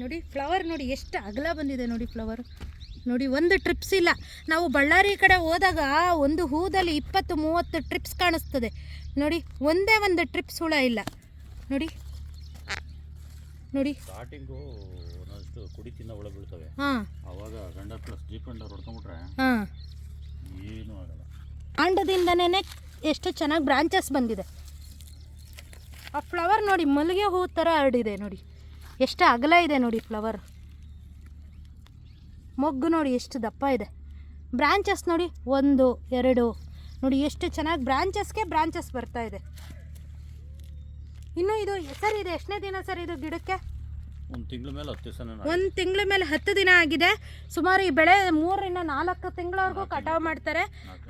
ನೋಡಿ ಫ್ಲವರ್ ನೋಡಿ ಎಷ್ಟು ಅಗಲ ಬಂದಿದೆ ನೋಡಿ ಫ್ಲವರ್ ನೋಡಿ ಒಂದು ಟ್ರಿಪ್ಸ್ ಇಲ್ಲ. ನಾವು ಬಳ್ಳಾರಿ ಕಡೆ ಹೋದಾಗ ಒಂದು ಹೂದಲ್ಲಿ ಇಪ್ಪತ್ತು ಮೂವತ್ತು ಟ್ರಿಪ್ಸ್ ಕಾಣಿಸ್ತದೆ. ನೋಡಿ ಒಂದೇ ಒಂದು ಟ್ರಿಪ್ಸ್ ಹುಳ ಇಲ್ಲ. ನೋಡಿ. ನೋಡಿ. ಸ್ಟಾರ್ಟಿಂಗು ಒಂದಷ್ಟು ಕುಡಿ ತಿನ್ನ ಹುಳ ಬೀಳ್ತವೆ. ಹಾಂ. ಅವಾಗ ಗಂಡ ಪ್ಲಸ್ ಜೀಪಂಡ ಹೊಡ್ಕೊಂಡ್ಬಿಟ್ರೆ ಹಾಂ. ಏನೂ ಆಗಲ್ಲ. ಕಾಂಡದಿಂದನೇ ಎಷ್ಟು ಚೆನ್ನಾಗಿ ಬ್ರಾಂಚಸ್ ಬಂದಿದೆ. ಆ ಫ್ಲವರ್ ನೋಡಿ ಮಲ್ಲಿಗೆ ಹೂ ಥರ ಹರಡಿದೆ ನೋಡಿ. ಎಷ್ಟು ಅಗಲ ಇದೆ ನೋಡಿ ಫ್ಲವರ್. ಮೊಗ್ಗು ನೋಡಿ ಎಷ್ಟು ದಪ್ಪ ಇದೆ. ಬ್ರಾಂಚಸ್ ನೋಡಿ ಒಂದು, ಎರಡು. ನೋಡಿ ಎಷ್ಟು ಚೆನ್ನಾಗಿ ಬ್ರಾಂಚಸ್ಗೆ ಬ್ರಾಂಚಸ್ ಬರ್ತಾ ಇದೆ. ಇನ್ನು ಇದು ಸರ್ ಇದು, ಎಷ್ಟನೇ ದಿನ ಸರ್ ಇದು ಗಿಡಕ್ಕೆ? ಒಂದು ತಿಂಗಳ ಮೇಲೆ ಹತ್ತು ದಿವಸ ಒಂದು ತಿಂಗಳ ಮೇಲೆ ಹತ್ತು ದಿನ ಆಗಿದೆ. ಸುಮಾರು ಈ ಬೆಳೆ ಮೂರರಿಂದ ನಾಲ್ಕು ತಿಂಗಳವರೆಗೂ ಕಟಾವು ಮಾಡ್ತಾರೆ.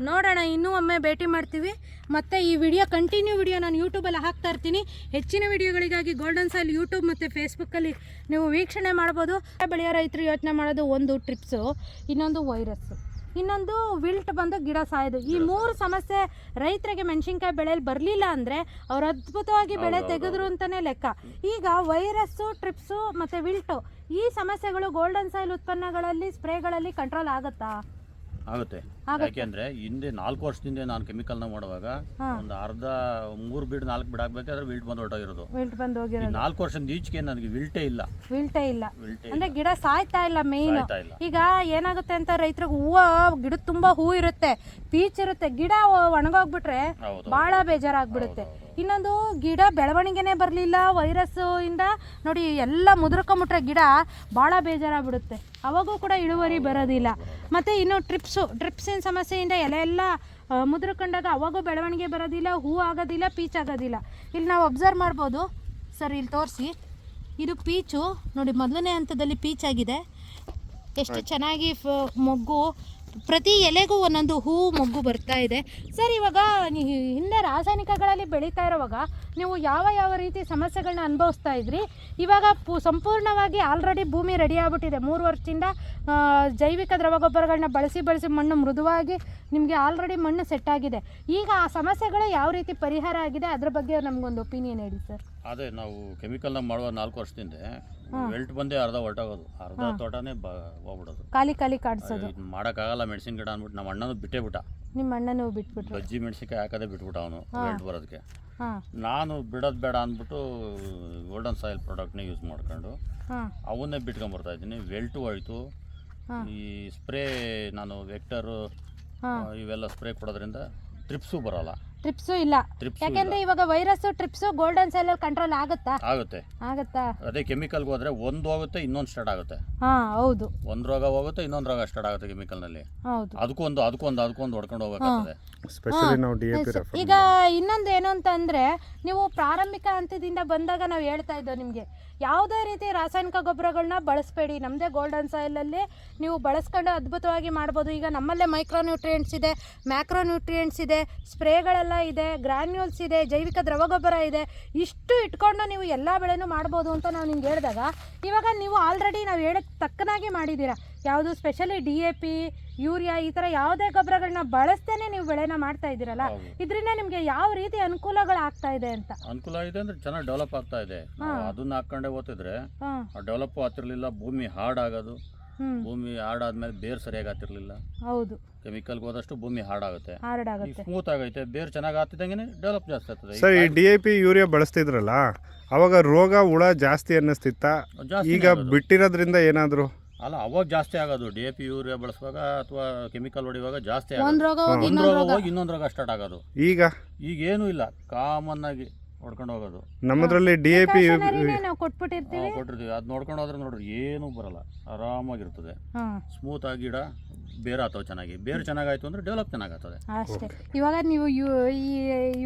ನೋಡೋಣ ಇನ್ನೂ ಒಮ್ಮೆ ಭೇಟಿ ಮಾಡ್ತೀವಿ. ಮತ್ತು ಈ ವಿಡಿಯೋ ಕಂಟಿನ್ಯೂ ವಿಡಿಯೋ ನಾನು ಯೂಟ್ಯೂಬಲ್ಲಿ ಹಾಕ್ತಾ ಇರ್ತೀನಿ. ಹೆಚ್ಚಿನ ವಿಡಿಯೋಗಳಿಗಾಗಿ ಗೋಲ್ಡನ್ ಸಾಯಿಲ್ ಯೂಟ್ಯೂಬ್ ಮತ್ತು ಫೇಸ್ಬುಕ್ಕಲ್ಲಿ ನೀವು ವೀಕ್ಷಣೆ ಮಾಡ್ಬೋದು. ಬೆಳೆಯೋ ರೈತರು ಯೋಚನೆ ಮಾಡೋದು ಒಂದು ಟ್ರಿಪ್ಸು ಇನ್ನೊಂದು ವೈರಸ್ಸು ಇನ್ನೊಂದು ವಿಲ್ಟ್ ಬಂದು ಗಿಡ ಸಾಯೋದು. ಈ ಮೂರು ಸಮಸ್ಯೆ ರೈತರಿಗೆ ಮೆಣಸಿನ್ಕಾಯಿ ಬೆಳೆಯಲ್ಲಿ ಬರಲಿಲ್ಲ ಅಂದರೆ ಅವ್ರು ಅದ್ಭುತವಾಗಿ ಬೆಳೆ ತೆಗೆದ್ರು ಅಂತಲೇ ಲೆಕ್ಕ. ಈಗ ವೈರಸ್ಸು ಟ್ರಿಪ್ಸು ಮತ್ತು ವಿಲ್ಟು ಈ ಸಮಸ್ಯೆಗಳು ಗೋಲ್ಡನ್ ಸಾಯಿಲ್ ಉತ್ಪನ್ನಗಳಲ್ಲಿ ಸ್ಪ್ರೇಗಳಲ್ಲಿ ಕಂಟ್ರೋಲ್ ಆಗುತ್ತಾ? ಆಗುತ್ತೆ. ಯಾಕೆಂದ್ರೆ ಹಿಂದೆ ನಾಲ್ಕು ವರ್ಷದಿಂದ ನಾನು ಕೆಮಿಕಲ್ನ ಮಾಡುವಾಗ ಒಂದು ಅರ್ಧ ಮೂರು ಬಿಡ್ ನಾಲ್ಕು ಬಿಡ್ ಹಾಕ್ಬೇಕಾದ್ರೆ ವಿಲ್ಟ್ ಬಂದು ಹೊರಟೋಗಿರೋದು. ವಿಲ್ಟ್ ಬಂದು ಹೋಗಿರೋದು. ನಾಲ್ಕು ವರ್ಷದ ಈಚೆಗೆ ನನಗೆ ವಿಲ್ಟೇ ಇಲ್ಲ. ವಿಲ್ಟೇ ಇಲ್ಲ. ಅಂದ್ರೆ ಗಿಡ ಸಾಯ್ತಾ ಇಲ್ಲ ಮೇನ್ ಈಗ ಏನಾಗುತ್ತೆ ಅಂತ ರೈತರಿಗೆ ಹೂವು ಗಿಡ ತುಂಬಾ ಹೂ ಇರುತ್ತೆ. ಪೀಚ್ ಇರುತ್ತೆ. ಗಿಡ ಒಣಗೋಗ್ಬಿಟ್ರೆ ಬಹಳ ಬೇಜಾರಾಗ್ಬಿಡುತ್ತೆ. ಇನ್ನೊಂದು ಗಿಡ ಬೆಳವಣಿಗೆನೇ ಬರಲಿಲ್ಲ. ವೈರಸ್ ಇಂದ ನೋಡಿ ಎಲ್ಲ ಮುದುರ್ಕೊಂಬಿಟ್ರೆ ಗಿಡ ಭಾಳ ಬೇಜಾರಾಗ್ಬಿಡುತ್ತೆ. ಅವಾಗೂ ಕೂಡ ಇಳುವರಿ ಬರೋದಿಲ್ಲ. ಮತ್ತು ಇನ್ನು ಟ್ರಿಪ್ಸು ಟ್ರಿಪ್ಸಿನ ಸಮಸ್ಯೆಯಿಂದ ಎಲೆ ಎಲ್ಲ ಮುದ್ರಕೊಂಡಾಗ ಅವಾಗೂ ಬೆಳವಣಿಗೆ ಬರೋದಿಲ್ಲ ಹೂ ಆಗೋದಿಲ್ಲ ಪೀಚ್ ಆಗೋದಿಲ್ಲ. ಇಲ್ಲಿ ನಾವು ಅಬ್ಸರ್ವ್ ಮಾಡ್ಬೋದು. ಸರ್ ಇಲ್ಲಿ ತೋರಿಸಿ. ಇದು ಪೀಚು ನೋಡಿ ಮೊದಲನೇ ಹಂತದಲ್ಲಿ ಪೀಚ್ ಆಗಿದೆ. ಎಷ್ಟು ಚೆನ್ನಾಗಿ ಮೊಗ್ಗು ಪ್ರತಿ ಎಲೆಗೂ ಒಂದೊಂದು ಹೂ, ಮೊಗ್ಗು ಬರ್ತಾ ಇದೆ. ಸರ್, ಇವಾಗ ಹಿಂದೆ ರಾಸಾಯನಿಕಗಳಲ್ಲಿ ಬೆಳೀತಾ ಇರುವಾಗ ನೀವು ಯಾವ ಯಾವ ರೀತಿ ಸಮಸ್ಯೆಗಳನ್ನ ಅನುಭವಿಸ್ತಾ ಇದ್ರಿ? ಇವಾಗ ಸಂಪೂರ್ಣವಾಗಿ ಆಲ್ರೆಡಿ ಭೂಮಿ ರೆಡಿ ಆಗ್ಬಿಟ್ಟಿದೆ. ಮೂರು ವರ್ಷದಿಂದ ಜೈವಿಕ ದ್ರವ ದ್ರವಗೊಬ್ಬರಗಳನ್ನ ಬಳಸಿ ಬಳಸಿ ಮಣ್ಣು ಮೃದುವಾಗಿ ನಿಮಗೆ ಆಲ್ರೆಡಿ ಮಣ್ಣು ಸೆಟ್ ಆಗಿದೆ. ಈಗ ಆ ಸಮಸ್ಯೆಗಳು ಯಾವ ರೀತಿ ಪರಿಹಾರ ಆಗಿದೆ? ಅದ್ರ ಬಗ್ಗೆ ನಮಗೊಂದು ಒಪಿನಿಯನ್ ಹೇಳಿ ಸರ್. ಅದೇ, ನಾವು ಕೆಮಿಕಲ್ನ ಮಾಡುವ ನಾಲ್ಕು ವರ್ಷದಿಂದ ವೆಲ್ಟ್ ಬಂದೆ ಅರ್ಧ ಹೊರಟೋಗೋದು. ಅರ್ಧ ತೋಟನೇ ಬ ಹೋಗ್ಬಿಡೋದು. ಖಾಲಿ ಖಾಲಿ ಕಾಡ್ಸೋದು. ಇದು ಮಾಡೋಕ್ಕಾಗಲ್ಲ ಮೆಣಸಿನ ಗಿಡ ಅಂದ್ಬಿಟ್ಟು ನಮ್ಮ ಅಣ್ಣನೂ ಬಿಟ್ಟೇ ಬಿಟ್ಟ. ನಿಮ್ಮ ಅಣ್ಣನೂ ಬಿಟ್ಬಿಟ್ರು. ಬಜ್ಜಿ ಮೆಣಸಿನ್ಕಾಯಿ ಹಾಕೋದೇ ಬಿಟ್ಬಿಟ್ಟ ಅವನು ಬೆಲ್ಟ್ ಬರೋದಕ್ಕೆ ಹಾಂ. ನಾನು ಬಿಡೋದು ಬೇಡ ಅಂದ್ಬಿಟ್ಟು ಗೋಲ್ಡನ್ ಸಾಯಿಲ್ ಪ್ರಾಡಕ್ಟ್ನೇ ಯೂಸ್ ಮಾಡ್ಕೊಂಡು ಹಾ. ಅವನ್ನೇ ಬಿಟ್ಕೊಂಬರ್ತಾ ಇದ್ದೀನಿ. ವೆಲ್ಟು ಹೋಯ್ತು. ಹಾ. ಈ ಸ್ಪ್ರೇ ನಾನು ವೆಕ್ಟರು ಹಾ. ಇವೆಲ್ಲ ಸ್ಪ್ರೇ ಕೊಡೋದ್ರಿಂದ ಟ್ರಿಪ್ಸು ಬರೋಲ್ಲ. ಟ್ರಿಪ್ಸು ಇಲ್ಲ. ಯಾಕಂದ್ರೆ ಯಾಕೆಂದ್ರೆ ಇವಾಗ virus thrips golden cell control ಆಗುತ್ತಾ? ಆಗುತ್ತೆ. ಆಗುತ್ತಾ? ಅದೇ ಕೆಮಿಕಲ್ಗೆ ಹೋದ್ರೆ ಒಂದು ಹೋಗುತ್ತೆ ಇನ್ನೊಂದು ಸ್ಟಾರ್ಟ್ ಆಗುತ್ತೆ. ಹಾ ಹೌದು. ಒಂದು ರೋಗ ಹೋಗುತ್ತೆ ಇನ್ನೊಂದು ರೋಗ ಸ್ಟಾರ್ಟ್ ಆಗುತ್ತೆ ಕೆಮಿಕಲ್ನಲ್ಲಿ ಹೌದು. ಅದಕ್ಕೊಂದು ಅದಕ್ಕೊಂದು ಅದಕ್ಕೊಂದು ಹೊಡ್ಕೊಂಡು ಹೋಗ್ಬೇಕಾಗ್ತದೆ. ಸ್ಪೆಷಲಿ ನಾವು ಡಿ ಎ ಪಿ ಎಸ್. ಈಗ ಇನ್ನೊಂದು ಏನು ಅಂತ ಅಂದ್ರೆ ನೀವು ಪ್ರಾರಂಭಿಕ ಹಂತದಿಂದ ಬಂದಾಗ ನಾವು ಹೇಳ್ತಾ ಇದ್ದೋ ನಿಮಗೆ ಯಾವುದೇ ರೀತಿ ರಾಸಾಯನಿಕ ಗೊಬ್ಬರಗಳನ್ನ ಬಳಸಬೇಡಿ. ನಮ್ಮದೇ ಗೋಲ್ಡನ್ ಸಾಯಿಲಲ್ಲಿ ನೀವು ಬಳಸ್ಕೊಂಡು ಅದ್ಭುತವಾಗಿ ಮಾಡ್ಬೋದು. ಈಗ ನಮ್ಮಲ್ಲೇ ಮೈಕ್ರೋ ನ್ಯೂಟ್ರಿಯೆಂಟ್ಸ್ ಇದೆ ಮ್ಯಾಕ್ರೋ ನ್ಯೂಟ್ರಿಯೆಂಟ್ಸ್ ಇದೆ ಸ್ಪ್ರೇಗಳೆಲ್ಲ ಇದೆ ಗ್ರಾನ್ಯೂಲ್ಸ್ ಇದೆ ಜೈವಿಕ ದ್ರವ ಗೊಬ್ಬರ ಇದೆ. ಇಷ್ಟು ಇಟ್ಕೊಂಡು ನೀವು ಎಲ್ಲ ಬೆಳೆನೂ ಮಾಡ್ಬೋದು ಅಂತ ನಾವು ನಿಮ್ಗೆ ಹೇಳಿದಾಗ ಇವಾಗ ನೀವು ಆಲ್ರೆಡಿ ನಾವು ಹೇಳಕ್ಕೆ ತಕ್ಕನಾಗಿ ಮಾಡಿದ್ದೀರಾ ಯಾವುದು specially D A P urea ಈ ಥರ ಯಾವುದೇ ಗೊಬ್ಬರಗಳನ್ನ ಬಳಸ್ತೇನೆ ನೀವು ಬೆಳೆನ ಮಾಡ್ತಾ ಇದ್ದೀರಲ್ಲ. ಇದರಿಂದ ನಿಮಗೆ ಯಾವ ರೀತಿ ಅನುಕೂಲಗಳು ಆಗ್ತಾ ಇದೆ ಅಂತ? ಅನುಕೂಲ ಇದೆ ಅಂದ್ರೆ ಚೆನ್ನಾಗಿ ಡೆವಲಪ್ ಆಗ್ತಾ ಇದೆ. ಅದನ್ನ ಹಾಕೊಂಡೆ ಓದಿದ್ರೆ ಡೆವಲಪ್ ಆಗ್ತಿರ್ಲಿಲ್ಲ ಭೂಮಿ ಹಾರ್ಡ್ ಆಗೋದು ಭೂಮಿ ಹಾರ್ಡ್ ಆದ್ಮೇಲೆ ಬೇರ್ ಸರಿಯಾಗಿ ಆಗ್ತಿರ್ಲಿಲ್ಲ ಹೌದು. ಕೆಮಿಕಲ್ ಹೋದಷ್ಟು ಭೂಮಿ ಹಾರ್ಡ್ ಆಗುತ್ತೆ ಹಾರ್ಡ್ ಆಗುತ್ತೆ ಸ್ಮೂತ್ ಆಗೈತೆ ಬೇರ್ ಚೆನ್ನಾಗಿ ಆಗ್ತಿದ್ದಂಗೆ ಡೆವಲಪ್ ಜಾಸ್ತಿ ಆಗ್ತದೆ. ಸರ್ ಈ ಡಿ ಐ ಪಿ ಯೂರಿಯಾ ಬಳಸ್ತಿದ್ರಲ್ಲ ಅವಾಗ ರೋಗ ಹುಳ ಜಾಸ್ತಿ ಅನ್ನಿಸ್ತಿತ್ತ? ಈಗ ಬಿಟ್ಟಿರೋದ್ರಿಂದ ಏನಾದರೂ? ಅಲ್ಲ ಅವಾಗ ಜಾಸ್ತಿ ಆಗೋದು. ಡಿ ಎ ಪಿ ಯೂರಿಯಾ ಬಳಸುವಾಗ ಅಥವಾ ಕೆಮಿಕಲ್ ಹೊಡಿವಾಗ ಜಾಸ್ತಿ ಒಂದ್ ಆಗೋದು. ರೋಗ ಹೋಗಿ ಒಂದು ಇನ್ನೊಂದ್ ರೋಗ ರೋಗ. ಹೋಗಿ ಇನ್ನೊಂದು ರೋಗ ಸ್ಟಾರ್ಟ್ ಆಗೋದು. ಈಗ? ಈಗ ಏನೂ ಇಲ್ಲ. ಕಾಮನ್ ಆಗಿ ಹೊಡ್ಕೊಂಡು ಹೋಗೋದು. ನಮ್ಮದ್ರಲ್ಲಿ ಡಿ ಎ ಪಿ ನಾವು ಕೊಟ್ಬಿಟ್ಟಿರ್ತೀವಿ. ಕೊಟ್ಟಿರ್ತೀವಿ. ಅದು ನೋಡ್ಕೊಂಡು ಹೋದ್ರೆ ನೋಡ್ರಿ ಏನೂ ಬರಲ್ಲ. ಆರಾಮಾಗಿರ್ತದೆ. ಸ್ಮೂತ್ ಆಗಿ ಗಿಡ ಬೇರೆ ಆಗ್ತಾವೆ ಚೆನ್ನಾಗಿ. ಬೇರೆ ಚೆನ್ನಾಗಾಯ್ತು ಅಂದ್ರೆ ಡೆವಲಪ್ ಚೆನ್ನಾಗಾಗ್ತದೆ. ಅಷ್ಟೇ. ಇವಾಗ ನೀವು ಯು ಈ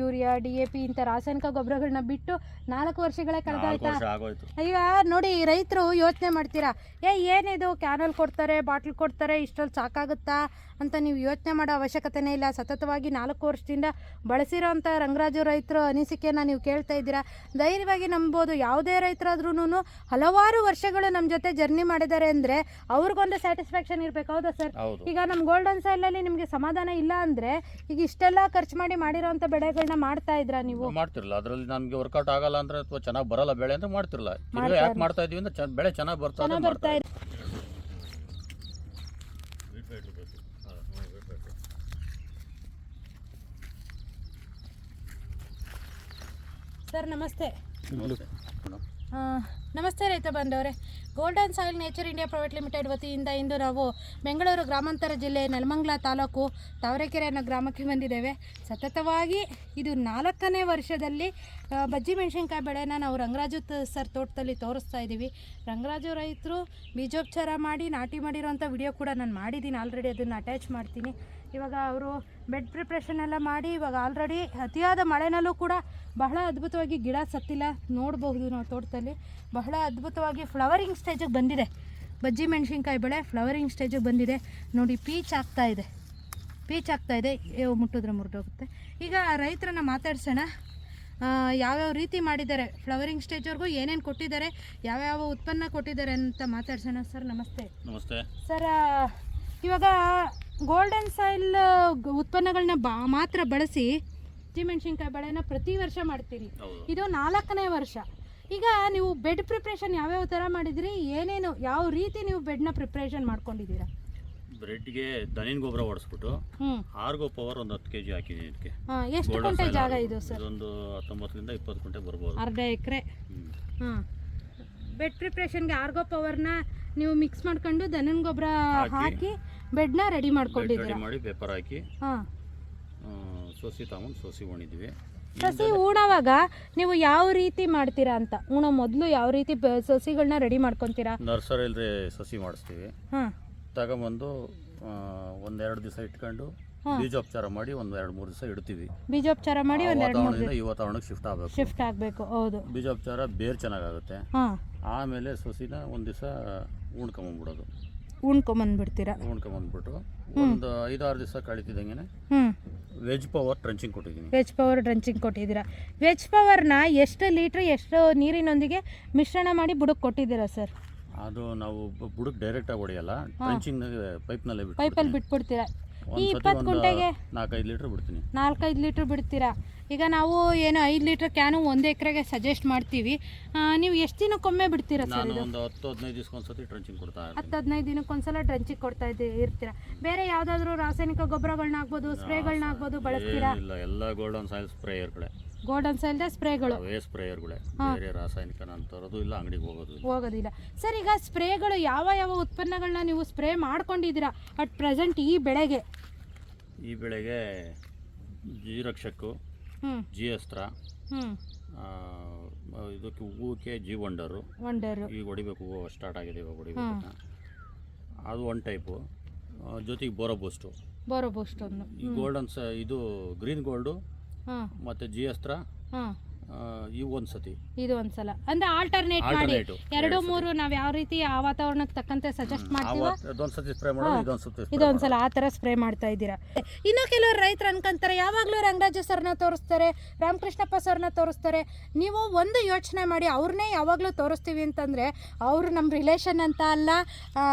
ಯೂರಿಯಾ ಡಿ ಎ ಪಿ ಇಂಥ ರಾಸಾಯನಿಕ ಗೊಬ್ಬರಗಳನ್ನ ಬಿಟ್ಟು ನಾಲ್ಕು ವರ್ಷಗಳೇ ನಾಲ್ಕು ವರ್ಷ ಆಗೋಯ್ತು. ಈಗ ನೋಡಿ ರೈತರು ಯೋಚನೆ ಮಾಡ್ತೀರಾ? ಏ ಏನಿದು? ಕ್ಯಾನಲ್ ಕೊಡ್ತಾರೆ ಬಾಟ್ಲ್ ಕೊಡ್ತಾರೆ ಇಷ್ಟರಲ್ಲಿ ಸಾಕಾಗುತ್ತಾ ಅಂತ ನೀವು ಯೋಚನೆ ಮಾಡೋ ಅವಶ್ಯಕತೆನೇ ಇಲ್ಲ. ಸತತವಾಗಿ ನಾಲ್ಕು ವರ್ಷದಿಂದ ಬಳಸಿರೋಂಥ ರಂಗರಾಜು ರೈತರು ಅನಿಸಿಕೆಯನ್ನು ನೀವು ಕೇಳ್ತಾ ಇದ್ದೀರಾ? ಧೈರ್ಯವಾಗಿ ನಂಬೋದು. ಯಾವುದೇ ರೈತರಾದ್ರೂ ಹಲವಾರು ವರ್ಷಗಳು ನಮ್ಮ ಜೊತೆ ಜರ್ನಿ ಮಾಡಿದ್ದಾರೆ ಅಂದರೆ ಅವ್ರಿಗೊಂದು ಸ್ಯಾಟಿಸ್ಫ್ಯಾಕ್ಷನ್ ಇರಬೇಕು. ಹೌದಾ ಸರ್? ಈಗ ನಮ್ಮ ಗೋಲ್ಡನ್ ಸೈಲಲ್ಲಿ ನಿಮಗೆ ಸಮಾಧಾನ ಇಲ್ಲ ಅಂದರೆ ಈಗ ಇಷ್ಟೆಲ್ಲ ಖರ್ಚು ಮಾಡಿ ಮಾಡಿರೋಂಥ ಬೆಳೆಗಳನ್ನ ಮಾಡ್ತಾ ಇದ್ರಾ ನೀವು? ಮಾಡ್ತಿರಲ್ಲ ಅದರಲ್ಲಿ ನಮಗೆ ವರ್ಕೌಟ್ ಆಗಲ್ಲ ಅಂದ್ರೆ ಅಥವಾ ಚೆನ್ನಾಗಿ ಬರಲ್ಲ ಬೆಳೆ ಅಂದ್ರೆ ಮಾಡ್ತಿರಲ್ಲ ಯಾಕೆ ಮಾಡ್ತಾ ಇದೀವಿ ಅಂದ್ರೆ ಬೆಳೆ ಚೆನ್ನಾಗಿ ಬರ್ತಾ ಚೆನ್ನಾಗಿ ಬರ್ತಾ ಇದೆ ಸರ್ ನಮಸ್ತೆ. ನಮಸ್ತೆ. ರೈತ ಬಂದವರೇ Golden Soil Nature India Private Limited ವತಿಯಿಂದ ಇಂದು ನಾವು ಬೆಂಗಳೂರು ಗ್ರಾಮಾಂತರ ಜಿಲ್ಲೆ ನೆಲಮಂಗಲ ತಾಲೂಕು ತಾವರೆಕೆರೆ ಅನ್ನೋ ಗ್ರಾಮಕ್ಕೆ ಬಂದಿದ್ದೇವೆ. ಸತತವಾಗಿ ಇದು ನಾಲ್ಕನೇ ವರ್ಷದಲ್ಲಿ ಬಜ್ಜಿ ಮೆಣಸಿನ್ಕಾಯಿ ಬೆಳೆನ ನಾವು ರಂಗರಾಜು ಸರ್ ತೋಟದಲ್ಲಿ ತೋರಿಸ್ತಾ ಇದ್ದೀವಿ. ರಂಗರಾಜು ರೈತರು ಬೀಜೋಪಚಾರ ಮಾಡಿ ನಾಟಿ ಮಾಡಿರೋಂಥ ವಿಡಿಯೋ ಕೂಡ ನಾನು ಮಾಡಿದ್ದೀನಿ. ಆಲ್ರೆಡಿ ಅದನ್ನು ಅಟ್ಯಾಚ್ ಮಾಡ್ತೀನಿ. ಇವಾಗ ಅವರು ಬೆಡ್ ಪ್ರಿಪ್ರೇಷನ್ ಎಲ್ಲ ಮಾಡಿ ಇವಾಗ ಆಲ್ರೆಡಿ ಅತಿಯಾದ ಮಳೆನಲ್ಲೂ ಕೂಡ ಬಹಳ ಅದ್ಭುತವಾಗಿ ಗಿಡ ಸತ್ತಿಲ್ಲ. ನೋಡಬಹುದು ನಾವು ತೋಟದಲ್ಲಿ. ಬಹಳ ಅದ್ಭುತವಾಗಿ ಫ್ಲವರಿಂಗ್ ಸ್ಟೇಜಿಗೆ ಬಂದಿದೆ. ಬಜ್ಜಿ ಮೆಣಸಿನ್ಕಾಯಿ ಬೆಳೆ ಫ್ಲವರಿಂಗ್ ಸ್ಟೇಜಿಗೆ ಬಂದಿದೆ. ನೋಡಿ ಪೀಚ್ ಆಗ್ತಾ ಇದೆ. ಪೀಚ್ ಆಗ್ತಾ ಇದೆ. ಮುಟ್ಟಿದ್ರೆ ಮುರಿದೋಗುತ್ತೆ. ಈಗ ರೈತರನ್ನ ಮಾತಾಡ್ಸೋಣ. ಯಾವ್ಯಾವ ರೀತಿ ಮಾಡಿದ್ದಾರೆ? ಫ್ಲವರಿಂಗ್ ಸ್ಟೇಜ್ವರೆಗೂ ಏನೇನು ಕೊಟ್ಟಿದ್ದಾರೆ? ಯಾವ್ಯಾವ ಉತ್ಪನ್ನ ಕೊಟ್ಟಿದ್ದಾರೆ ಅಂತ ಮಾತಾಡ್ಸೋಣ. ಸರ್ ನಮಸ್ತೆ. ನಮಸ್ತೆ. ಸರ್ ಇವಾಗ ಗೋಲ್ಡನ್ ಸಾಯಿಲ್ ಉತ್ಪನ್ನಗಳನ್ನ ಬಾ ಮಾತ್ರ ಬಳಸಿ ಮೆಣಸಿನ್ಕಾಯಿ ಬೆಳೆನ ಪ್ರತಿ ವರ್ಷ ಮಾಡ್ತೀರಿ. ಇದು ನಾಲ್ಕನೇ ವರ್ಷ. ಈಗ ನೀವು ಬೆಡ್ ಪ್ರಿಪ್ರೇಷನ್ ಯಾವ್ಯಾವ ಥರ ಮಾಡಿದಿರಿ? ಏನೇನು ಯಾವ ರೀತಿ ನೀವು ಬೆಡ್ನ ಪ್ರಿಪ್ರೇಷನ್ ಮಾಡ್ಕೊಂಡಿದ್ದೀರಾ? ಬ್ರೆಡ್ಗೆ ದನಿನ ಗೊಬ್ಬರ ಹೊಡೆಸ್ಬಿಟ್ಟು ಆರ್ಗೋ ಪವರ್ ಒಂದು ಹತ್ತು ಕೆ ಜಿ ಹಾಕಿದ್ದೀನಿ ಇದಕ್ಕೆ ಎಷ್ಟು ಗಂಟೆ ಕುಂಟೆ ಜಾಗ. ಇದು ಸರ್? ಒಂದು ಹತ್ತೊಂಬತ್ತರಿಂದ ಇಪ್ಪತ್ತು ಗಂಟೆ ಬರ್ಬೋದು. ಅರ್ಧ ಎಕರೆ. ಹಾಂ. ಬೆಡ್ ಪ್ರಿಪ್ರೇಷನ್ಗೆ ಆರ್ಗೋ ಪವರ್ನ ನೀವು ಮಿಕ್ಸ್ ಮಾಡ್ಕೊಂಡು ದನನ ಗೊಬ್ಬರ ಹಾಕಿ, ಬೆಡ್ನ ರೆಡಿ ಮಾಡ್ಕೊಂಡಿದ್ದೀರಾ? ಮಾಡಿ ಪೇಪರ್ ಹಾಕಿ. ಹಾಂ. ಸೋಸಿ ತಗೊಂಡು ಸೋಸಿ ಉಣಿದ್ವಿ ಸಸಿ ಉಣವಾಗ ನೀವು ಯಾವ ರೀತಿ ಮಾಡ್ತೀರಾ ಅಂತ? ಉಣೋ ಮೊದಲು ಯಾವ ರೀತಿ ಸಸಿಗಳನ್ನ ರೆಡಿ ಮಾಡ್ಕೊತೀರಾ? ನರ್ಸರಿಯಲ್ಲಿ ಸಸಿ ಮಾಡಿಸ್ತೀವಿ. ಹಾಂ. ತಗೊಂಬಂದು ಒಂದೆರಡು ದಿವಸ ಇಟ್ಕೊಂಡು ಬೀಜೋಪಚಾರ ಮಾಡಿ ಒಂದು ಎರಡು ಮೂರು ದಿವಸ ಇಡ್ತೀವಿ. ಬೀಜೋಪಚಾರ ಮಾಡಿ ಒಂದ್ ಎರಡು ಮೂರು ದಿವಸ. ವಾತಾವರಣಕ್ಕೆ ಶಿಫ್ಟ್ ಆಗಬೇಕು. ಶಿಫ್ಟ್ ಆಗಬೇಕು ಹೌದು. ಬೀಜೋಪಚಾರ ಬೇರ್ ಚೆನ್ನಾಗಾಗುತ್ತೆ. ಹಾಂ. ಆಮೇಲೆ ಸಸಿನ ಒಂದು ದಿವಸ ಉಣ್ಕೊಂಬಂದ್ಬಿಡೋದು. ಉಣ್ಕೊಂಬಂದ್ಬಿಡ್ತೀರಾ? ಉಣ್ಕೊಂಬಂದ್ಬಿಟ್ಟು ಒಂದು ಐದಾರು ದಿವಸ ಕಳಿತಿದ್ದಂಗೆ ಹ್ಞೂ ವೆಜ್ ಪವರ್ ಟ್ರಂಚಿಂಗ್ ಕೊಟ್ಟಿದ್ದೀನಿ. ವೆಜ್ ಪವರ್ ಡ್ರಂಚಿಂಗ್ ಕೊಟ್ಟಿದ್ದೀರಾ? ವೆಜ್ ಪವರ್ನ ಎಷ್ಟು ಲೀಟ್ರ್ ಎಷ್ಟು ನೀರಿನೊಂದಿಗೆ ಮಿಶ್ರಣ ಮಾಡಿ ಬುಡಕ್ಕೆ ಕೊಟ್ಟಿದ್ದೀರಾ ಸರ್? ಅದು ನಾವು ಬುಡಕ್ಕೆ ಡೈರೆಕ್ಟಾಗಿ ಹೊಡೆಯಲ್ಲ ಟ್ರಂಚಿಂಗ್ ಪೈಪ್ನಲ್ಲೇ ಬಿಟ್ಟು ಪೈಪಲ್ಲಿ ಬಿಟ್ಬಿಡ್ತೀರಾ? ಈ ಇಪ್ಪತ್ತು ಗುಂಟೆಗೆ ನಾಲ್ಕೈದು ಲೀಟ್ರ್ ಬಿಡ್ತೀನಿ. ನಾಲ್ಕೈದು ಲೀಟ್ರ್ ಬಿಡ್ತೀರಾ? ಈಗ ನಾವು ಏನು ಐದು ಲೀಟ್ರ್ ಕ್ಯಾನು ಒಂದು ಎಕರೆಗೆ ಸಜೆಸ್ಟ್ ಮಾಡ್ತೀವಿ. ನೀವು ಎಷ್ಟು ದಿನಕ್ಕೊಮ್ಮೆ ಬಿಡ್ತೀರಾ ಸರ್ ನಾನು ಒಂದು ಹತ್ತು ಹದಿನೈದು ದಿವಸಕ್ಕೊಂದ್ಸತಿ ಟ್ರಂಚಿಂಗ್ ಕೊಡ್ತಾ ಹತ್ತು ಹದಿನೈದು ದಿನಕ್ಕೊಂದ್ಸಲ ಟ್ರಂಚಿಂಗ್ ಕೊಡ್ತಾ ಇದ್ದೆ ಇರ್ತೀರಾ? ಬೇರೆ ಯಾವುದಾದ್ರೂ ರಾಸಾಯನಿಕ ಗೊಬ್ಬರಗಳನ್ನ ಹಾಕ್ಬೋದು ಸ್ಪ್ರೇಗಳನ್ನ ಹಾಕ್ಬೋದು ಬಳಸ್ತೀರಾ? ಇಲ್ಲ ಎಲ್ಲ ಗೋಲ್ಡನ್ ಸಾಯಿಲ್ ಸ್ಪ್ರೇಯರ್ಗಳೇ ಗೋಲ್ಡನ್ ಸೈಲ್ದೆ ಸ್ಪ್ರೇಗಳು. ಅವೇ ಸ್ಪ್ರೇಯರ್ಗಳೇ. ಬೇರೆ ರಾಸಾಯನಿಕ ನಾನು ತರೋದು ಇಲ್ಲ ಅಂಗಡಿಗೆ ಹೋಗೋದು ಇಲ್ಲ. ಹೋಗೋದಿಲ್ಲ. ಸರ್ ಈಗ ಸ್ಪ್ರೇಗಳು ಯಾವ ಯಾವ ಉತ್ಪನ್ನಗಳನ್ನ ನೀವು ಸ್ಪ್ರೇ ಮಾಡ್ಕೊಂಡಿದ್ದೀರಾ ಅಟ್ ಪ್ರೆಸೆಂಟ್ ಈ ಬೆಳೆಗೆ? ಈ ಬೆಳೆಗೆ ಜೀರಕ್ಷಕ್ಕು ಹ್ಞೂ ಜಿ ಅಸ್ತ್ರ ಹ್ಞೂ ಇದಕ್ಕೆ ಹೂವಕ್ಕೆ ಜಿ ವಂಡರು ವಂಡರು ಈಗ ಹೊಡಿಬೇಕು ಹೂವು ಸ್ಟಾರ್ಟ್ ಆಗಿದೆ ಇವಾಗ ಹೊಡಿಬೇಕು ಅದು ಒನ್ ಟೈಪು ಜೊತೆಗೆ ಬೋರೋ ಬೂಸ್ಟು ಬೋರೋ ಬೂಸ್ಟ್ ಈ ಗೋಲ್ಡನ್ ಸ ಇದು ಗ್ರೀನ್ ಗೋಲ್ಡು ಮತ್ತು ಜಿ ಒಂದು ಸತಿ ಇದು ಒಂದ್ಸಲ. ಅಂದ್ರೆ ಆಲ್ಟರ್ನೇಟ್ ಮಾಡಿ ಎರಡು ಮೂರು ನಾವು ಯಾವ ರೀತಿ ಆ ವಾತಾವರಣಕ್ಕೆ ತಕ್ಕಂತೆ ಸಜೆಸ್ಟ್ ಮಾಡ್ತೀವಿ? ಅದೊಂದು ಸತಿ ಸ್ಪ್ರೇ ಮಾಡೋದು ಇದೊಂದು ಸತಿ spray ಇದೊಂದ್ಸಲ ಆ ತರ ಸ್ಪ್ರೇ ಮಾಡ್ತಾ ಇದ್ದೀರಾ. ಇನ್ನು ಕೆಲವರು ರೈತರು ಅನ್ಕೊಂತಾರೆ ಯಾವಾಗಲೂ ರಂಗರಾಜ ಸರ್ನ ತೋರಿಸ್ತಾರೆ ರಾಮಕೃಷ್ಣಪ್ಪ ಸರ್ನ ತೋರಿಸ್ತಾರೆ. ನೀವು ಒಂದು ಯೋಚನೆ ಮಾಡಿ ಅವ್ರನ್ನೇ ಯಾವಾಗಲೂ ತೋರಿಸ್ತೀವಿ ಅಂತಂದ್ರೆ ಅವರು ನಮ್ಮ ರಿಲೇಷನ್ ಅಂತ ಅಲ್ಲ ಆ,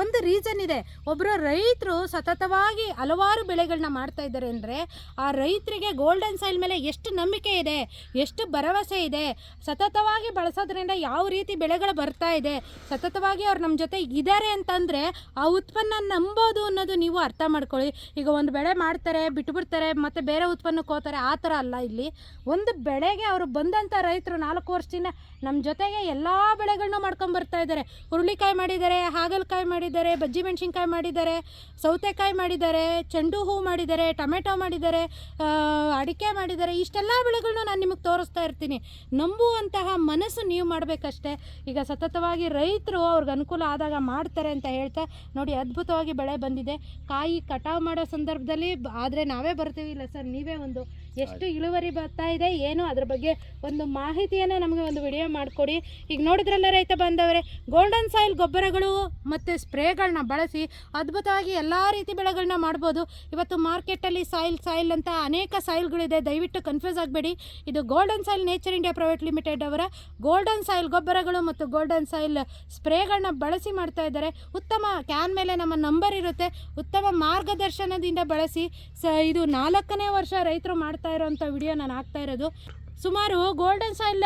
ಒಂದು ರೀಸನ್ ಇದೆ. ಒಬ್ಬರು ರೈತರು ಸತತವಾಗಿ ಹಲವಾರು ಬೆಳೆಗಳನ್ನ ಮಾಡ್ತಾ ಇದ್ದಾರೆ ಅಂದರೆ ಆ ರೈತರಿಗೆ ಗೋಲ್ಡನ್ ಸೈಲ್ ಮೇಲೆ ಎಷ್ಟು ನಂಬಿಕೆ ಇದೆ ಎಷ್ಟು ಭರವಸೆ ಇದೆ. ಸತತವಾಗಿ ಬಳಸೋದ್ರಿಂದ ಯಾವ ರೀತಿ ಬೆಳೆಗಳು ಬರ್ತಾ ಇದೆ, ಸತತವಾಗಿ ಅವ್ರು ನಮ್ಮ ಜೊತೆ ಇದ್ದಾರೆ ಅಂತಂದರೆ ಆ ಉತ್ಪನ್ನ ನಂಬೋದು ಅನ್ನೋದು ನೀವು ಅರ್ಥ ಮಾಡ್ಕೊಳ್ಳಿ. ಈಗ ಒಂದು ಬೆಳೆ ಮಾಡ್ತಾರೆ ಬಿಟ್ಟುಬಿಡ್ತಾರೆ ಮತ್ತು ಬೇರೆ ಉತ್ಪನ್ನಕ್ಕೆ ಹೋಗ್ತಾರೆ, ಆ ಥರ ಅಲ್ಲ ಇಲ್ಲಿ. ಒಂದು ಬೆಳೆಗೆ ಅವರು ಬಂದಂಥ ರೈತರು ನಾಲ್ಕು ವರ್ಷದಿಂದ ನಮ್ಮ ಜೊತೆಗೆ ಎಲ್ಲ ಬೆಳೆಗಳನ್ನೂ ಮಾಡ್ಕೊಂಬರ್ತಾ ಇದ್ದಾರೆ. ಹುರುಳಿಕಾಯಿ ಮಾಡಿದ್ದಾರೆ, ಹಾಗಲಕಾಯಿ ಮಾಡಿದ್ದಾರೆ, ಬಜ್ಜಿ ಮೆಣಸಿನ್ಕಾಯಿ ಮಾಡಿದ್ದಾರೆ, ಸೌತೆಕಾಯಿ ಮಾಡಿದ್ದಾರೆ, ಚೆಂಡು ಹೂ ಮಾಡಿದ್ದಾರೆ, ಟೊಮೆಟೊ ಮಾಡಿದ್ದಾರೆ ಅಡಿಕೆ ಮಾಡಿದ್ದಾರೆ. ಇಷ್ಟೆಲ್ಲ ಬೆಳೆಗಳನ್ನ ನಾನು ನಿಮಗೆ ತೋರಿಸ್ತಾ ಇರ್ತೀನಿ. ನಂಬುವಂತಹ ಮನಸ್ಸು ನೀವು ಮಾಡಬೇಕಷ್ಟೇ. ಈಗ ಸತತವಾಗಿ ರೈತರು ಅವ್ರಿಗೆ ಅನುಕೂಲ ಆದಾಗ ಮಾಡ್ತಾರೆ ಅಂತ ಹೇಳ್ತಾ ನೋಡಿ ಅದ್ಭುತವಾಗಿ ಬೆಳೆ ಬಂದಿದೆ. ಕಾಯಿ ಕಟಾವು ಮಾಡೋ ಸಂದರ್ಭದಲ್ಲಿ ಆದರೆ ನಾವೇ ಬರ್ತೀವಿ ಇಲ್ಲ ಸರ್? ನೀವೇ ಒಂದು ಎಷ್ಟು ಇಳುವರಿ ಬರ್ತಾ ಇದೆ, ಏನು ಅದ್ರ ಬಗ್ಗೆ ಒಂದು ಮಾಹಿತಿಯನ್ನು ನಮಗೆ ಒಂದು ವಿಡಿಯೋ ಮಾಡಿಕೊಡಿ. ಈಗ ನೋಡಿದ್ರಲ್ಲ ರೈತ ಬಂದವರೇ ಗೋಲ್ಡನ್ ಸಾಯಿಲ್ ಗೊಬ್ಬರಗಳು ಮತ್ತು ಸ್ಪ್ರೇಗಳನ್ನ ಬಳಸಿ ಅದ್ಭುತವಾಗಿ ಎಲ್ಲ ರೀತಿ ಬೆಳೆಗಳನ್ನ ಮಾಡ್ಬೋದು. ಇವತ್ತು ಮಾರ್ಕೆಟಲ್ಲಿ ಸಾಯಿಲ್ ಸಾಯಿಲ್ ಅಂತ ಅನೇಕ ಸಾಯಿಲ್ಗಳಿದೆ ದಯವಿಟ್ಟು ಕನ್ಫ್ಯೂಸ್ ಆಗಬೇಡಿ. ಇದು Golden Soil Nature India Private Limited ಅವರ ಗೋಲ್ಡನ್ ಸಾಯಿಲ್ ಗೊಬ್ಬರಗಳು ಮತ್ತು ಗೋಲ್ಡನ್ ಸಾಯಿಲ್ ಸ್ಪ್ರೇಗಳನ್ನ ಬಳಸಿ ಮಾಡ್ತಾ ಇದ್ದಾರೆ. ಉತ್ತಮ ಕ್ಯಾನ್ ಮೇಲೆ ನಮ್ಮ ನಂಬರ್ ಇರುತ್ತೆ. ಉತ್ತಮ ಮಾರ್ಗದರ್ಶನದಿಂದ ಬಳಸಿ ಸ ಇದು ನಾಲ್ಕನೇ ವರ್ಷ ರೈತರು ಮಾಡ್ತಾ ಇರೋಂಥ ವಿಡಿಯೋ ನಾನು ಹಾಕ್ತಾ ಇರೋದು. ಸುಮಾರು ಗೋಲ್ಡನ್ ಸಾಯಿಲ್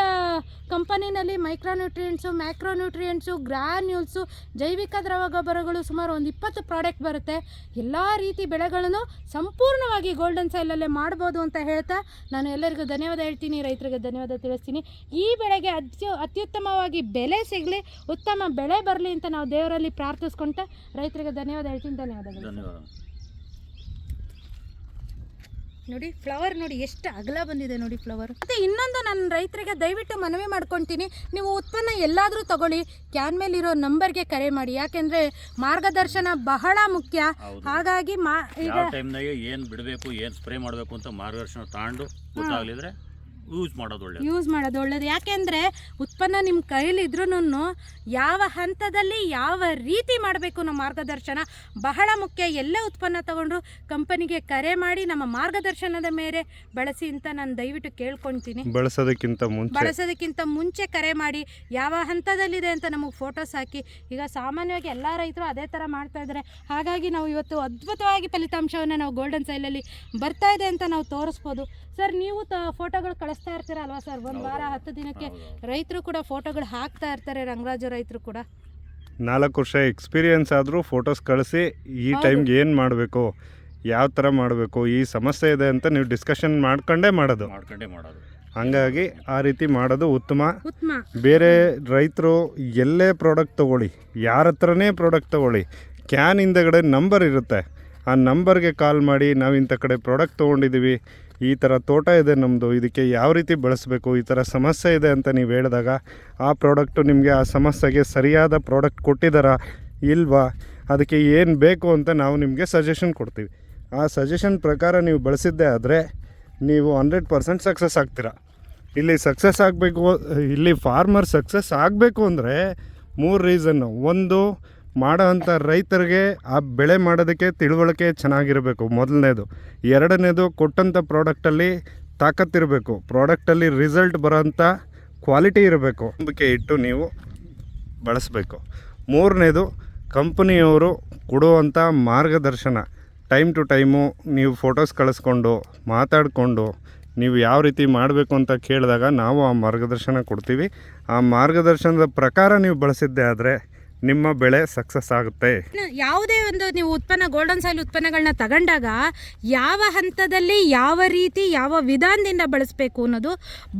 ಕಂಪನಿನಲ್ಲಿ ಮೈಕ್ರೋನ್ಯೂಟ್ರಿಯೆಂಟ್ಸು ಮ್ಯಾಕ್ರೋನ್ಯೂಟ್ರಿಯೆಂಟ್ಸು ಗ್ರಾನ್ಯೂಲ್ಸು ಜೈವಿಕ ದ್ರವ ಗೊಬ್ಬರಗಳು ಸುಮಾರು ಒಂದು ಇಪ್ಪತ್ತು ಪ್ರಾಡಕ್ಟ್ ಬರುತ್ತೆ. ಎಲ್ಲ ರೀತಿ ಬೆಳೆಗಳನ್ನು ಸಂಪೂರ್ಣವಾಗಿ ಗೋಲ್ಡನ್ ಸಾಯಿಲಲ್ಲೇ ಮಾಡ್ಬೋದು ಅಂತ ಹೇಳ್ತಾ ನಾನು ಎಲ್ಲರಿಗೂ ಧನ್ಯವಾದ ಹೇಳ್ತೀನಿ, ರೈತರಿಗೆ ಧನ್ಯವಾದ ತಿಳಿಸ್ತೀನಿ. ಈ ಬೆಳೆಗೆ ಅತ್ಯು, ಅತ್ಯುತ್ತಮವಾಗಿ ಬೆಲೆ ಸಿಗಲಿ, ಉತ್ತಮ ಬೆಳೆ ಬರಲಿ ಅಂತ ನಾವು ದೇವರಲ್ಲಿ ಪ್ರಾರ್ಥಿಸ್ಕೊಂತ ರೈತರಿಗೆ ಧನ್ಯವಾದ ಹೇಳ್ತೀನಿ, ಧನ್ಯವಾದಗಳು. ಧನ್ಯವಾದ ನೋಡಿ ಫ್ಲವರ್ ನೋಡಿ ಎಷ್ಟು ಅಗಲ ಬಂದಿದೆ ನೋಡಿ ಫ್ಲವರ್ ಮತ್ತೆ ಇನ್ನೊಂದು ನಾನು ರೈತರಿಗೆ ದಯವಿಟ್ಟು ಮನವಿ ಮಾಡ್ಕೊತೀನಿ. ನೀವು ಉತ್ಪನ್ನ ಎಲ್ಲಾದರೂ ತಗೊಳ್ಳಿ. ಕ್ಯಾನ್ ಮೇಲಿರೋ ನಂಬರ್ಗೆ ಕರೆ ಮಾಡಿ. ಯಾಕೆಂದ್ರೆ ಮಾರ್ಗದರ್ಶನ ಬಹಳ ಮುಖ್ಯ. ಹಾಗಾಗಿ ಮಾ ಈಗ ಯಾವ ಟೈಮ್ನಾಗೆ ಏನು ಬಿಡಬೇಕು ಏನು ಸ್ಪ್ರೇ ಮಾಡಬೇಕು ಅಂತ ಮಾರ್ಗದರ್ಶನ ತಗೊಂಡು ಗೊತ್ತಾಗಲಿದ್ರೆ ಯೂಸ್ ಮಾಡೋದು ಒಳ್ಳೆಯದು ಯೂಸ್ ಮಾಡೋದು ಒಳ್ಳೇದು. ಯಾಕೆಂದರೆ ಉತ್ಪನ್ನ ನಿಮ್ಮ ಕೈಲಿದ್ರೂ ಯಾವ ಹಂತದಲ್ಲಿ ಯಾವ ರೀತಿ ಮಾಡಬೇಕು ನಮ್ಮ ಮಾರ್ಗದರ್ಶನ ಬಹಳ ಮುಖ್ಯ. ಎಲ್ಲ ಉತ್ಪನ್ನ ತಗೊಂಡ್ರು ಕಂಪನಿಗೆ ಕರೆ ಮಾಡಿ ನಮ್ಮ ಮಾರ್ಗದರ್ಶನದ ಮೇಲೆ ಬಳಸಿ ಅಂತ ನಾನು ದಯವಿಟ್ಟು ಕೇಳ್ಕೊಳ್ತೀನಿ. ಬಳಸೋದಕ್ಕಿಂತ ಮುಂಚೆ. ಬಳಸೋದಕ್ಕಿಂತ ಮುಂಚೆ ಕರೆ ಮಾಡಿ ಯಾವ ಹಂತದಲ್ಲಿದೆ ಅಂತ ನಮಗೆ ಫೋಟೋಸ್ ಹಾಕಿ. ಈಗ ಸಾಮಾನ್ಯವಾಗಿ ಎಲ್ಲ ರೈತರು ಅದೇ ಥರ ಮಾಡ್ತಾ ಇದ್ದಾರೆ ಹಾಗಾಗಿ ನಾವು ಇವತ್ತು ಅದ್ಭುತವಾಗಿ ಫಲಿತಾಂಶವನ್ನು ನಾವು ಗೋಲ್ಡನ್ ಸೈಲಲ್ಲಿ ಬರ್ತಾ ಇದೆ ಅಂತ ನಾವು ತೋರಿಸ್ಬೋದು. ಸರ್ ನೀವು ತ ಫೋಟೋಗಳು ಕಳಿಸ್ತಾ ಇರ್ತೀರ ಅಲ್ವಾ ಸರ್? ಒಂದು ವಾರ ಹತ್ತು ದಿನಕ್ಕೆ ರೈತರು ಕೂಡ ಫೋಟೋಗಳು ಹಾಕ್ತಾ ಇರ್ತಾರೆ ರಂಗರಾಜು ರೈತರು ಕೂಡ. ನಾಲ್ಕು ವರ್ಷ ಎಕ್ಸ್ಪೀರಿಯನ್ಸ್ ಆದರೂ ಫೋಟೋಸ್ ಕಳಿಸಿ ಈ ಟೈಮ್ಗೆ ಏನು ಮಾಡಬೇಕು ಯಾವ ಥರ ಮಾಡಬೇಕು ಈ ಸಮಸ್ಯೆ ಇದೆ ಅಂತ ನೀವು ಡಿಸ್ಕಷನ್ ಮಾಡ್ಕೊಂಡೇ ಮಾಡೋದು. ಮಾಡ್ಕೊಂಡೇ ಮಾಡೋದು. ಹಂಗಾಗಿ ಆ ರೀತಿ ಮಾಡೋದು ಉತ್ತಮ. ಉತ್ತಮ. ಬೇರೆ ರೈತರು ಎಲ್ಲೇ ಪ್ರಾಡಕ್ಟ್ ತೊಗೊಳ್ಳಿ ಯಾರ ಹತ್ರನೇ ಪ್ರಾಡಕ್ಟ್ ತೊಗೊಳ್ಳಿ ಕ್ಯಾನ್ ಹಿಂದೆಗಡೆ ನಂಬರ್ ಇರುತ್ತೆ. ಆ ನಂಬರ್ಗೆ ಕಾಲ್ ಮಾಡಿ ನಾವು ಇಂಥ ಕಡೆ ಪ್ರಾಡಕ್ಟ್ ತೊಗೊಂಡಿದ್ದೀವಿ ಈ ಥರ ತೋಟ ಇದೆ ನಮ್ಮದು ಇದಕ್ಕೆ ಯಾವ ರೀತಿ ಬಳಸಬೇಕು, ಈ ಥರ ಸಮಸ್ಯೆ ಇದೆ ಅಂತ ನೀವು ಹೇಳಿದಾಗ, ಆ ಪ್ರಾಡಕ್ಟು ನಿಮಗೆ ಆ ಸಮಸ್ಯೆಗೆ ಸರಿಯಾದ ಪ್ರಾಡಕ್ಟ್ ಕೊಟ್ಟಿದ್ದಾರಾ ಇಲ್ವಾ, ಅದಕ್ಕೆ ಏನು ಬೇಕು ಅಂತ ನಾವು ನಿಮಗೆ ಸಜೆಷನ್ ಕೊಡ್ತೀವಿ. ಆ ಸಜೆಷನ್ ಪ್ರಕಾರ ನೀವು ಬಳಸಿದ್ದೇ ಆದರೆ, ನೀವು ಹಂಡ್ರೆಡ್ ಪರ್ಸೆಂಟ್ ಸಕ್ಸಸ್ ಆಗ್ತೀರಾ. ಇಲ್ಲಿ ಸಕ್ಸಸ್ ಆಗಬೇಕು, ಇಲ್ಲಿ ಫಾರ್ಮರ್ ಸಕ್ಸಸ್ ಆಗಬೇಕು ಅಂದರೆ, ಮೂರು ರೀಸನ್ನು ಒಂದು ಮಾಡೋ ಅಂಥ ರೈತರಿಗೆ ಆ ಬೆಳೆ ಮಾಡೋದಕ್ಕೆ ತಿಳುವಳಿಕೆ ಚೆನ್ನಾಗಿರಬೇಕು. ಮೊದಲನೇದು. ಎರಡನೇದು ಕೊಟ್ಟಂಥ ಪ್ರಾಡಕ್ಟಲ್ಲಿ ತಾಕತ್ತಿರಬೇಕು ಪ್ರಾಡಕ್ಟಲ್ಲಿ ರಿಸಲ್ಟ್ ಬರೋಂಥ ಕ್ವಾಲಿಟಿ ಇರಬೇಕು. ನಂಬಿಕೆ ಇಟ್ಟು ನೀವು ಬಳಸಬೇಕು. ಮೂರನೇದು ಕಂಪನಿಯವರು ಕೊಡುವಂಥ ಮಾರ್ಗದರ್ಶನ. ಟೈಮ್ ಟು ಟೈಮು ನೀವು ಫೋಟೋಸ್ ಕಳಿಸ್ಕೊಂಡು, ಮಾತಾಡಿಕೊಂಡು, ನೀವು ಯಾವ ರೀತಿ ಮಾಡಬೇಕು ಅಂತ ಕೇಳಿದಾಗ ನಾವು ಆ ಮಾರ್ಗದರ್ಶನ ಕೊಡ್ತೀವಿ. ಆ ಮಾರ್ಗದರ್ಶನದ ಪ್ರಕಾರ ನೀವು ಬಳಸಿದ್ದೆ ಆದರೆ ನಿಮ್ಮ ಬೆಳೆ ಸಕ್ಸಸ್ ಆಗುತ್ತೆ. ಯಾವುದೇ ಒಂದು ನೀವು ಉತ್ಪನ್ನ ಗೋಲ್ಡನ್ ಸಾಯಿಲ್ ಉತ್ಪನ್ನಗಳನ್ನ ತಗೊಂಡಾಗ ಯಾವ ಹಂತದಲ್ಲಿ ಯಾವ ರೀತಿ ಯಾವ ವಿಧಾನದಿಂದ ಬಳಸಬೇಕು ಅನ್ನೋದು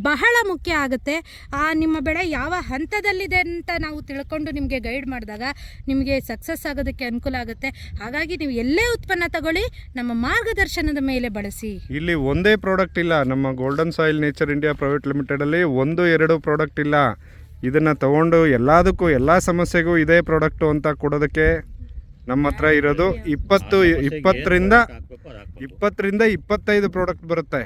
ಬಹಳ ಮುಖ್ಯ ಆಗುತ್ತೆ. ಆ ನಿಮ್ಮ ಬೆಳೆ ಯಾವ ಹಂತದಲ್ಲಿದೆ ಅಂತ ನಾವು ತಿಳ್ಕೊಂಡು ನಿಮಗೆ ಗೈಡ್ ಮಾಡಿದಾಗ ನಿಮಗೆ ಸಕ್ಸಸ್ ಆಗೋದಕ್ಕೆ ಅನುಕೂಲ ಆಗುತ್ತೆ. ಹಾಗಾಗಿ ನೀವು ಎಲ್ಲೇ ಉತ್ಪನ್ನ ತಗೊಳ್ಳಿ ನಮ್ಮ ಮಾರ್ಗದರ್ಶನದ ಮೇಲೆ ಬಳಸಿ. ಇಲ್ಲಿ ಒಂದೇ ಪ್ರಾಡಕ್ಟ್ ಇಲ್ಲ. ನಮ್ಮ Golden Soil Nature India Private ಲಿಮಿಟೆಡಲ್ಲಿ ಒಂದು ಎರಡು ಪ್ರಾಡಕ್ಟ್ ಇಲ್ಲ. ಇದನ್ನು ತಗೊಂಡು ಎಲ್ಲದಕ್ಕೂ, ಎಲ್ಲ ಸಮಸ್ಯೆಗೂ ಇದೇ ಪ್ರಾಡಕ್ಟು ಅಂತ ಕೊಡೋದಕ್ಕೆ ನಮ್ಮ ಹತ್ರ ಇರೋದು ಇಪ್ಪತ್ತು, ಇಪ್ಪತ್ತರಿಂದ ಇಪ್ಪತ್ತರಿಂದ ಇಪ್ಪತ್ತೈದು ಪ್ರಾಡಕ್ಟ್ ಬರುತ್ತೆ.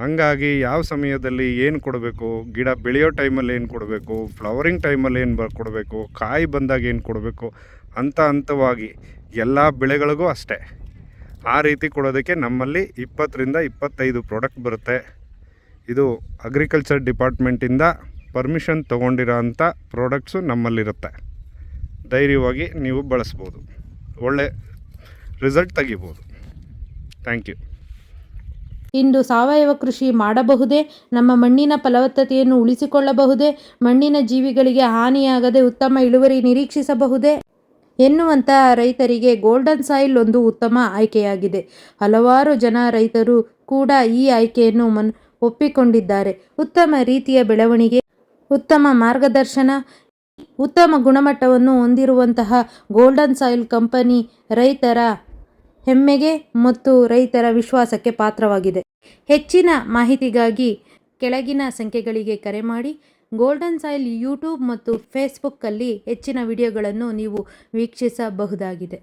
ಹಾಗಾಗಿ ಯಾವ ಸಮಯದಲ್ಲಿ ಏನು ಕೊಡಬೇಕು, ಗಿಡ ಬೆಳೆಯೋ ಟೈಮಲ್ಲಿ ಏನು ಕೊಡಬೇಕು ಫ್ಲವರಿಂಗ್ ಟೈಮಲ್ಲಿ ಏನು ಕೊಡಬೇಕು, ಕಾಯಿ ಬಂದಾಗ ಏನು ಕೊಡಬೇಕು ಹಂತ ಹಂತವಾಗಿ ಎಲ್ಲ ಬೆಳೆಗಳಿಗೂ ಅಷ್ಟೇ. ಆ ರೀತಿ ಕೊಡೋದಕ್ಕೆ ನಮ್ಮಲ್ಲಿ ಇಪ್ಪತ್ತರಿಂದ ಇಪ್ಪತ್ತೈದು ಪ್ರಾಡಕ್ಟ್ ಬರುತ್ತೆ. ಇದು ಅಗ್ರಿಕಲ್ಚರ್ ಡಿಪಾರ್ಟ್ಮೆಂಟಿಂದ ಪರ್ಮಿಷನ್ ತೊಗೊಂಡಿರೋ ಅಂಥ ಪ್ರಾಡಕ್ಟ್ಸು ನಮ್ಮಲ್ಲಿರುತ್ತೆ. ಧೈರ್ಯವಾಗಿ ನೀವು ಬಳಸ್ಬೋದು. ಒಳ್ಳೆ ರಿಸಲ್ಟ್ ತೆಗಿಬೋದು. Thank you. ಇಂದು ಸಾವಯವ ಕೃಷಿ ಮಾಡಬಹುದೇ? ನಮ್ಮ ಮಣ್ಣಿನ ಫಲವತ್ತತೆಯನ್ನು ಉಳಿಸಿಕೊಳ್ಳಬಹುದೇ? ಮಣ್ಣಿನ ಜೀವಿಗಳಿಗೆ ಹಾನಿಯಾಗದೆ ಉತ್ತಮ ಇಳುವರಿ ನಿರೀಕ್ಷಿಸಬಹುದೇ? ಎನ್ನುವಂಥ ರೈತರಿಗೆ ಗೋಲ್ಡನ್ ಸಾಯಿಲ್ ಒಂದು ಉತ್ತಮ ಆಯ್ಕೆಯಾಗಿದೆ. ಹಲವಾರು ಜನ ರೈತರು ಕೂಡ ಈ ಆಯ್ಕೆಯನ್ನು ಮನ್, ಒಪ್ಪಿಕೊಂಡಿದ್ದಾರೆ. ಉತ್ತಮ ರೀತಿಯ ಬೆಳವಣಿಗೆ ಉತ್ತಮ ಮಾರ್ಗದರ್ಶನ, ಉತ್ತಮ ಗುಣಮಟ್ಟವನ್ನು ಹೊಂದಿರುವಂತಹ ಗೋಲ್ಡನ್ ಸಾಯಿಲ್ ಕಂಪನಿ ರೈತರ ಹೆಮ್ಮೆಗೆ ಮತ್ತು ರೈತರ ವಿಶ್ವಾಸಕ್ಕೆ ಪಾತ್ರವಾಗಿದೆ. ಹೆಚ್ಚಿನ ಮಾಹಿತಿಗಾಗಿ ಕೆಳಗಿನ ಸಂಖ್ಯೆಗಳಿಗೆ ಕರೆ ಮಾಡಿ. ಗೋಲ್ಡನ್ ಸಾಯಿಲ್ ಯೂಟ್ಯೂಬ್ ಮತ್ತು ಫೇಸ್ಬುಕ್ಕಲ್ಲಿ ಹೆಚ್ಚಿನ ವಿಡಿಯೋಗಳನ್ನು ನೀವು ವೀಕ್ಷಿಸಬಹುದಾಗಿದೆ.